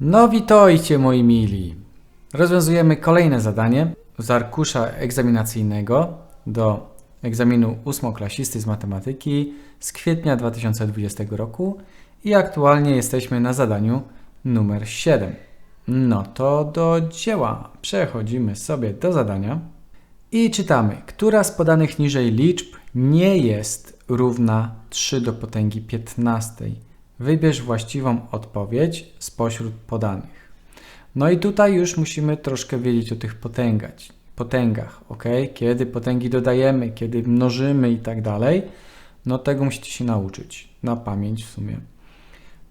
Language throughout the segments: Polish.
No witajcie moi mili. Rozwiązujemy kolejne zadanie z arkusza egzaminacyjnego do egzaminu ósmoklasisty z matematyki z kwietnia 2020 roku i aktualnie jesteśmy na zadaniu numer 7. No to do dzieła. Przechodzimy sobie do zadania i czytamy, która z podanych niżej liczb nie jest równa 3 do potęgi 15. Wybierz właściwą odpowiedź spośród podanych. No i tutaj już musimy troszkę wiedzieć o tych potęgach, potęgach, ok? Kiedy potęgi dodajemy, kiedy mnożymy i tak dalej. No tego musicie się nauczyć na pamięć w sumie.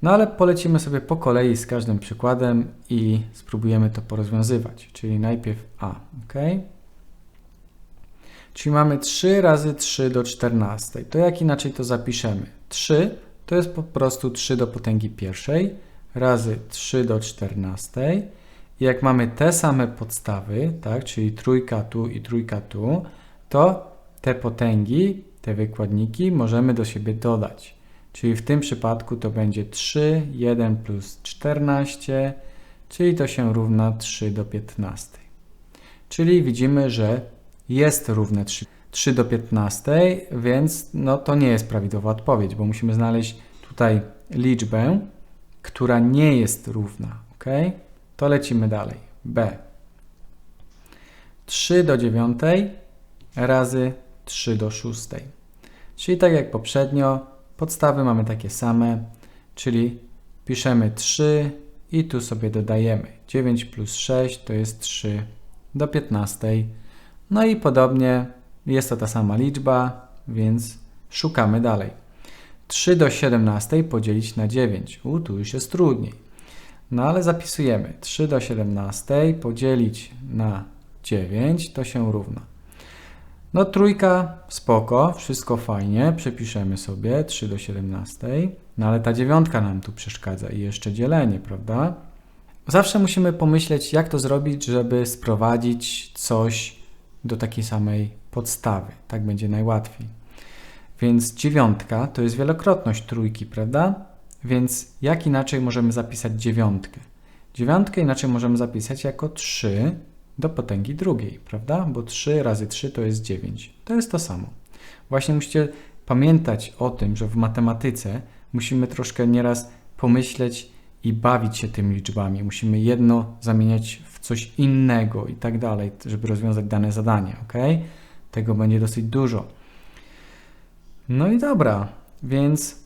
No ale polecimy sobie po kolei z każdym przykładem i spróbujemy to porozwiązywać. Czyli najpierw A, ok? Czyli mamy 3 razy 3 do 14. To jak inaczej to zapiszemy? 3 to jest po prostu 3 do potęgi pierwszej razy 3 do 14. I jak mamy te same podstawy, tak, czyli trójka tu i trójka tu, to te potęgi, te wykładniki możemy do siebie dodać. Czyli w tym przypadku to będzie 3, 1 plus 14, czyli to się równa 3 do 15. Czyli widzimy, że jest równe 3, 3 do 15, więc no, to nie jest prawidłowa odpowiedź, bo musimy znaleźć tutaj liczbę, która nie jest równa. ok? To lecimy dalej. B. 3 do 9 razy 3 do 6. Czyli tak jak poprzednio, podstawy mamy takie same, czyli piszemy 3 i tu sobie dodajemy. 9 plus 6 to jest 3 do 15. No i podobnie jest to ta sama liczba, więc szukamy dalej. 3 do 17 podzielić na 9. U, tu już jest trudniej. No ale zapisujemy. 3 do 17 podzielić na 9 to się równa. No trójka spoko, wszystko fajnie, przepiszemy sobie 3 do 17. No ale ta dziewiątka nam tu przeszkadza i jeszcze dzielenie, prawda? Zawsze musimy pomyśleć, jak to zrobić, żeby sprowadzić coś do takiej samej podstawy. Tak będzie najłatwiej. Więc dziewiątka to jest wielokrotność trójki, prawda? Więc jak inaczej możemy zapisać dziewiątkę? Dziewiątkę inaczej możemy zapisać jako 3 do potęgi drugiej, prawda? Bo 3 razy 3 to jest 9. To jest to samo. Właśnie musicie pamiętać o tym, że w matematyce musimy troszkę nieraz pomyśleć i bawić się tymi liczbami. Musimy jedno zamieniać coś innego i tak dalej, żeby rozwiązać dane zadanie, ok? Tego będzie dosyć dużo. No i dobra, więc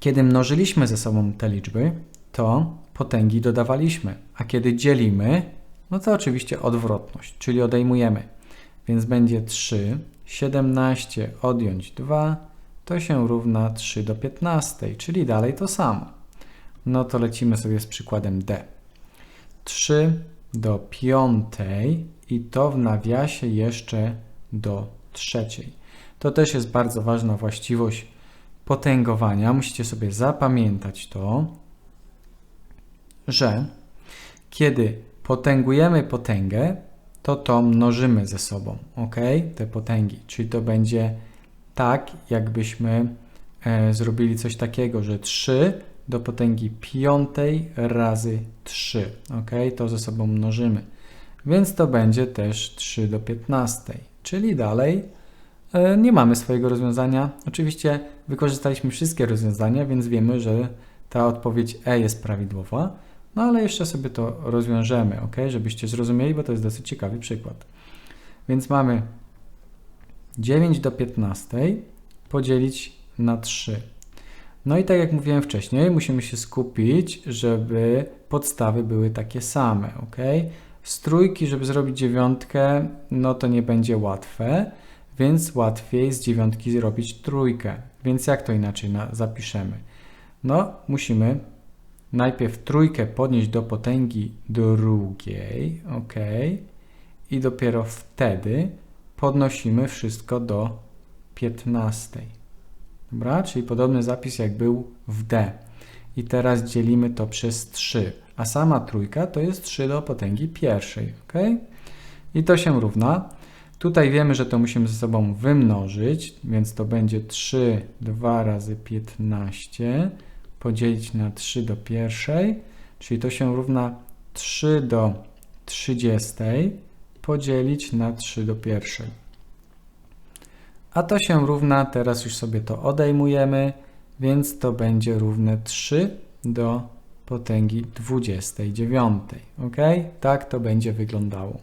kiedy mnożyliśmy ze sobą te liczby, to potęgi dodawaliśmy, a kiedy dzielimy, no to oczywiście odwrotność, czyli odejmujemy. Więc będzie 3, 17 odjąć 2, to się równa 3 do 15, czyli dalej to samo. No to lecimy sobie z przykładem D. 3 do 5 i to w nawiasie jeszcze do trzeciej. To też jest bardzo ważna właściwość potęgowania. Musicie sobie zapamiętać to, że kiedy potęgujemy potęgę, to to mnożymy ze sobą, ok? Te potęgi. Czyli to będzie tak, jakbyśmy e, zrobili coś takiego, że 3 do potęgi piątej razy 3, ok? To ze sobą mnożymy. Więc to będzie też 3 do 15, czyli dalej E, nie mamy swojego rozwiązania. Oczywiście wykorzystaliśmy wszystkie rozwiązania, więc wiemy, że ta odpowiedź E jest prawidłowa. No ale jeszcze sobie to rozwiążemy, ok? Żebyście zrozumieli, bo to jest dosyć ciekawy przykład. Więc mamy 9 do 15 podzielić na 3. No i tak jak mówiłem wcześniej, musimy się skupić, żeby podstawy były takie same, ok? Z trójki, żeby zrobić dziewiątkę, no to nie będzie łatwe więc łatwiej z dziewiątki zrobić trójkę. Więc jak to inaczej zapiszemy? No, musimy najpierw trójkę podnieść do potęgi drugiej, ok, i dopiero wtedy podnosimy wszystko do 15. Dobra, czyli podobny zapis jak był w D. I teraz dzielimy to przez 3, a sama trójka to jest 3 do potęgi pierwszej, ok? I to się równa Tutaj wiemy, że to musimy ze sobą wymnożyć, więc to będzie 3, 2 razy 15 podzielić na 3 do pierwszej, czyli to się równa 3 do 30 podzielić na 3 do pierwszej. A to się równa, teraz już sobie to odejmujemy, więc to będzie równe 3 do potęgi 29. Ok? Tak to będzie wyglądało.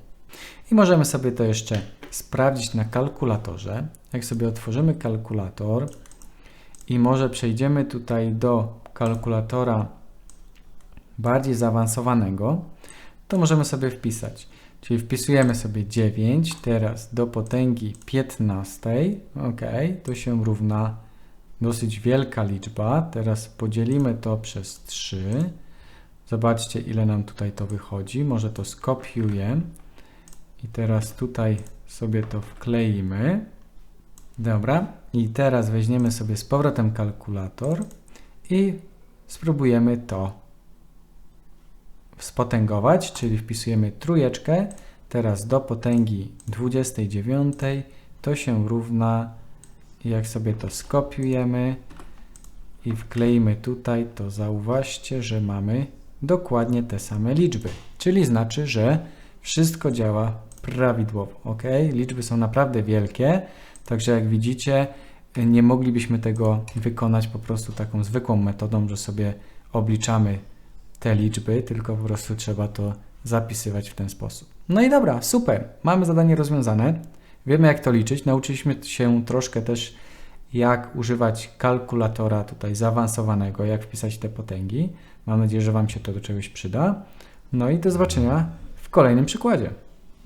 I możemy sobie to jeszcze sprawdzić na kalkulatorze. Jak sobie otworzymy kalkulator i może przejdziemy tutaj do kalkulatora bardziej zaawansowanego, to możemy sobie wpisać. Czyli wpisujemy sobie 9 teraz do potęgi 15. Ok, to się równa dosyć wielka liczba. Teraz podzielimy to przez 3. Zobaczcie, ile nam tutaj to wychodzi. Może to skopiuję i teraz tutaj sobie to wkleimy. Dobra, i teraz weźmiemy sobie z powrotem kalkulator i spróbujemy to spotęgować, czyli wpisujemy trójeczkę, teraz do potęgi 29, to się równa, jak sobie to skopiujemy i wkleimy tutaj, to zauważcie, że mamy dokładnie te same liczby, czyli znaczy, że wszystko działa prawidłowo, ok? Liczby są naprawdę wielkie, także jak widzicie, nie moglibyśmy tego wykonać po prostu taką zwykłą metodą, że sobie obliczamy te liczby, tylko po prostu trzeba to zapisywać w ten sposób. No i dobra, super. Mamy zadanie rozwiązane. Wiemy jak to liczyć. Nauczyliśmy się troszkę też jak używać kalkulatora tutaj zaawansowanego, jak wpisać te potęgi. Mam nadzieję, że Wam się to do czegoś przyda. No i do zobaczenia w kolejnym przykładzie.